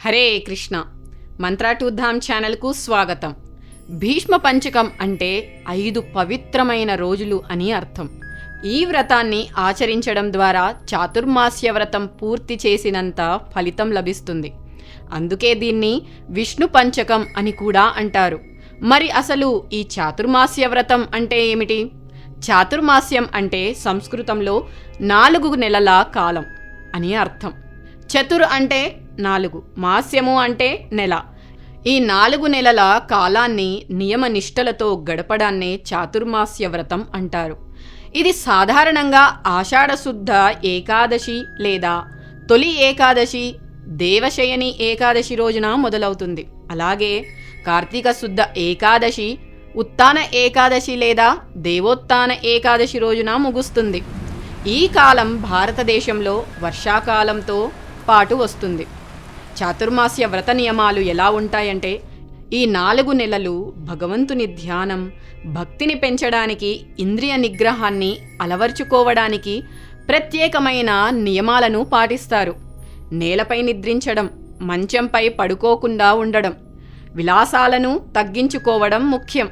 Hare Krishna. Mantra to Dham ఛానల్కు స్వాగతం. భీష్మ పంచకం అంటే ఐదు పవిత్రమైన రోజులు అని అర్థం. ఈ వ్రతాన్ని ఆచరించడం ద్వారా చాతుర్మాస్య వ్రతం పూర్తి చేసినంత ఫలితం లభిస్తుంది. అందుకే దీన్ని విష్ణు పంచకం అని కూడా అంటారు. మరి అసలు ఈ చాతుర్మాస్య వ్రతం అంటే ఏమిటి? చాతుర్మాస్యం అంటే సంస్కృతంలో నాలుగు నెలల కాలం అని అర్థం. చతుర్ అంటే నాలుగు. మాస్యము అంటే నెల. ఈ నాలుగు నెలల కాలాన్ని నియమ నిష్టలతో గడపడాన్నే చాతుర్మాస్య వ్రతం అంటారు. ఇది సాధారణంగా ఆషాఢశుద్ధ ఏకాదశి లేదా తొలి ఏకాదశి దేవశయని ఏకాదశి రోజున మొదలవుతుంది. అలాగే కార్తీక శుద్ధ ఏకాదశి ఉత్తాన ఏకాదశి లేదా దేవోత్తాన ఏకాదశి రోజున ముగుస్తుంది. ఈ కాలం భారతదేశంలో వర్షాకాలంతో పాటు వస్తుంది. చాతుర్మాస్య వ్రత నియమాలు ఎలా ఉంటాయంటే ఈ నాలుగు నెలలు భగవంతుని ధ్యానం భక్తిని పెంచడానికి ఇంద్రియ నిగ్రహాన్ని అలవర్చుకోవడానికి ప్రత్యేకమైన నియమాలను పాటిస్తారు. నేలపై నిద్రించడం మంచంపై పడుకోకుండా ఉండడం విలాసాలను తగ్గించుకోవడం ముఖ్యం.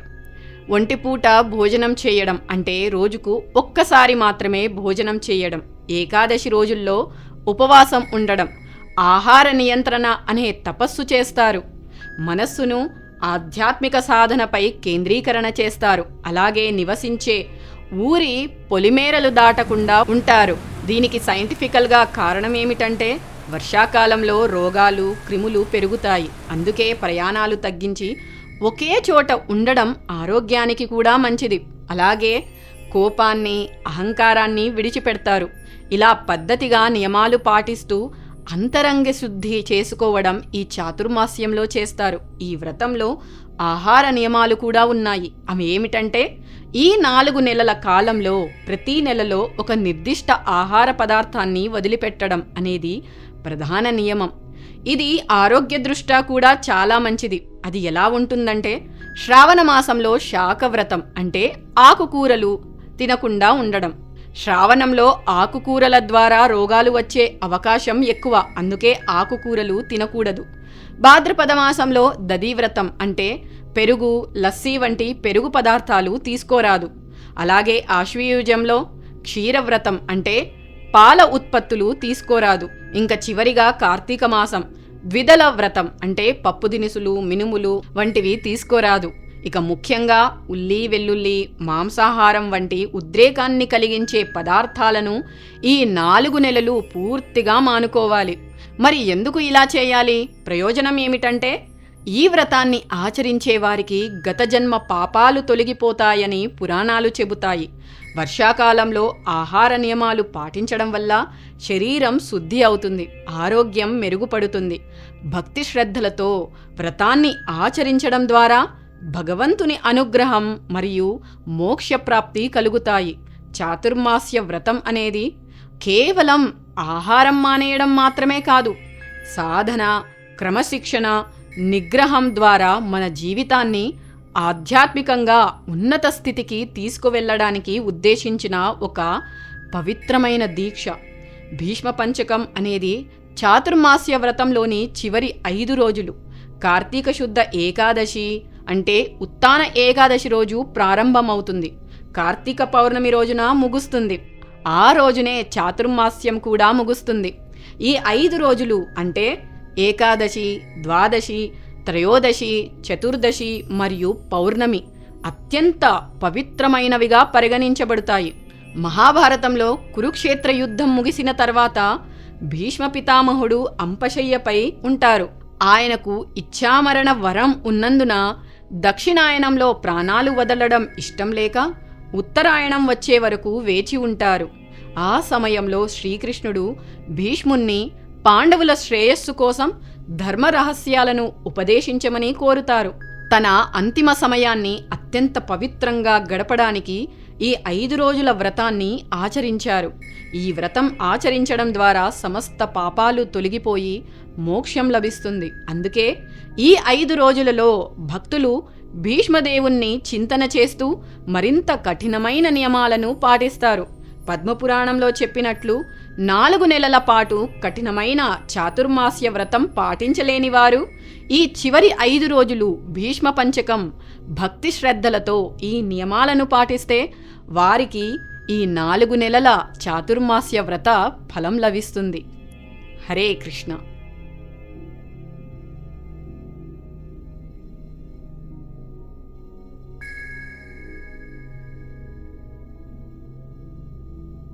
ఒంటిపూట భోజనం చేయడం అంటే రోజుకు ఒక్కసారి మాత్రమే భోజనం చేయడం ఏకాదశి రోజుల్లో ఉపవాసం ఉండడం. ఆహార నియంత్రణ అనే తపస్సు చేస్తారు. మనస్సును ఆధ్యాత్మిక సాధనపై కేంద్రీకరణ చేస్తారు. అలాగే నివసించే ఊరి పొలిమేరలు దాటకుండా ఉంటారు. దీనికి సైంటిఫికల్గా కారణం ఏమిటంటే వర్షాకాలంలో రోగాలు క్రిములు పెరుగుతాయి. అందుకే ప్రయాణాలు తగ్గించి ఒకే చోట ఉండడం ఆరోగ్యానికి కూడా మంచిది. అలాగే కోపాన్ని అహంకారాన్ని విడిచిపెడతారు. ఇలా పద్ధతిగా నియమాలు పాటిస్తూ అంతరంగ శుద్ధి చేసుకోవడం ఈ చాతుర్మాస్యంలో చేస్తారు. ఈ వ్రతంలో ఆహార నియమాలు కూడా ఉన్నాయి. అవి ఏమిటంటే ఈ నాలుగు నెలల కాలంలో ప్రతి నెలలో ఒక నిర్దిష్ట ఆహార పదార్థాన్ని వదిలిపెట్టడం అనేది ప్రధాన నియమం. ఇది ఆరోగ్య దృష్ట్యా కూడా చాలా మంచిది. అది ఎలా ఉంటుందంటే శ్రావణ మాసంలో శాఖవ్రతం అంటే ఆకుకూరలు తినకుండా ఉండడం. శ్రావణంలో ఆకుకూరల ద్వారా రోగాలు వచ్చే అవకాశం ఎక్కువ. అందుకే ఆకుకూరలు తినకూడదు. భాద్రపద మాసంలో దదీవ్రతం అంటే పెరుగు లస్సీ వంటి పెరుగు పదార్థాలు తీసుకోరాదు. అలాగే ఆశ్వయుజంలో క్షీరవ్రతం అంటే పాల ఉత్పత్తులు తీసుకోరాదు. ఇంకా చివరిగా కార్తీక మాసం ద్విదల వ్రతం అంటే పప్పు దినుసులు మినుములు వంటివి తీసుకోరాదు. ఇక ముఖ్యంగా ఉల్లి వెల్లుల్లి మాంసాహారం వంటి ఉద్రేకాన్ని కలిగించే పదార్థాలను ఈ నాలుగు నెలలు పూర్తిగా మానుకోవాలి. మరి ఎందుకు ఇలా చేయాలి? ప్రయోజనం ఏమిటంటే ఈ వ్రతాన్ని ఆచరించే వారికి గత జన్మ పాపాలు తొలగిపోతాయని పురాణాలు చెబుతాయి. వర్షాకాలంలో ఆహార నియమాలు పాటించడం వల్ల శరీరం శుద్ధి అవుతుంది ఆరోగ్యం మెరుగుపడుతుంది. భక్తి శ్రద్ధలతో వ్రతాన్ని ఆచరించడం ద్వారా భగవంతుని అనుగ్రహం మరియు మోక్షప్రాప్తి కలుగుతాయి. చాతుర్మాస్య వ్రతం అనేది కేవలం ఆహారం మానేయడం మాత్రమే కాదు సాధన క్రమశిక్షణ నిగ్రహం ద్వారా మన జీవితాన్ని ఆధ్యాత్మికంగా ఉన్నత స్థితికి తీసుకువెళ్ళడానికి ఉద్దేశించిన ఒక పవిత్రమైన దీక్ష. భీష్మ పంచకం అనేది చాతుర్మాస్య వ్రతంలోని చివరి ఐదు రోజులు కార్తీక శుద్ధ ఏకాదశి అంటే ఉత్తాన ఏకాదశి రోజు ప్రారంభమవుతుంది. కార్తీక పౌర్ణమి రోజున ముగుస్తుంది. ఆ రోజునే చాతుర్మాస్యం కూడా ముగుస్తుంది. ఈ ఐదు రోజులు అంటే ఏకాదశి ద్వాదశి త్రయోదశి చతుర్దశి మరియు పౌర్ణమి అత్యంత పవిత్రమైనవిగా పరిగణించబడతాయి. మహాభారతంలో కురుక్షేత్ర యుద్ధం ముగిసిన తర్వాత భీష్మ పితామహుడు అంపశయ్యపై ఉంటారు. ఆయనకు ఇచ్ఛామరణ వరం ఉన్నందున దక్షిణాయనంలో ప్రాణాలు వదలడం ఇష్టం లేక ఉత్తరాయణం వచ్చే వరకు వేచి ఉంటారు. ఆ సమయంలో శ్రీకృష్ణుడు భీష్ముణ్ణి పాండవుల శ్రేయస్సు కోసం ధర్మ రహస్యాలను ఉపదేశించమని కోరుతారు. తన అంతిమ సమయాన్ని అత్యంత పవిత్రంగా గడపడానికి ఈ ఐదు రోజుల వ్రతాన్ని ఆచరించారు. ఈ వ్రతం ఆచరించడం ద్వారా సమస్త పాపాలు తొలగిపోయి మోక్షం లభిస్తుంది. అందుకే ఈ ఐదు రోజులలో భక్తులు భీష్మదేవుణ్ణి చింతన చేస్తూ మరింత కఠినమైన నియమాలను పాటిస్తారు. పద్మపురాణంలో చెప్పినట్లు నాలుగు నెలల పాటు కఠినమైన చాతుర్మాస్య వ్రతం పాటించలేని వారు ఈ చివరి ఐదు రోజులు భీష్మ పంచకం భక్తి శ్రద్ధలతో ఈ నియమాలను పాటిస్తే వారికి ఈ నాలుగు నెలల చాతుర్మాస్య వ్రత ఫలం లభిస్తుంది. హరే కృష్ణ.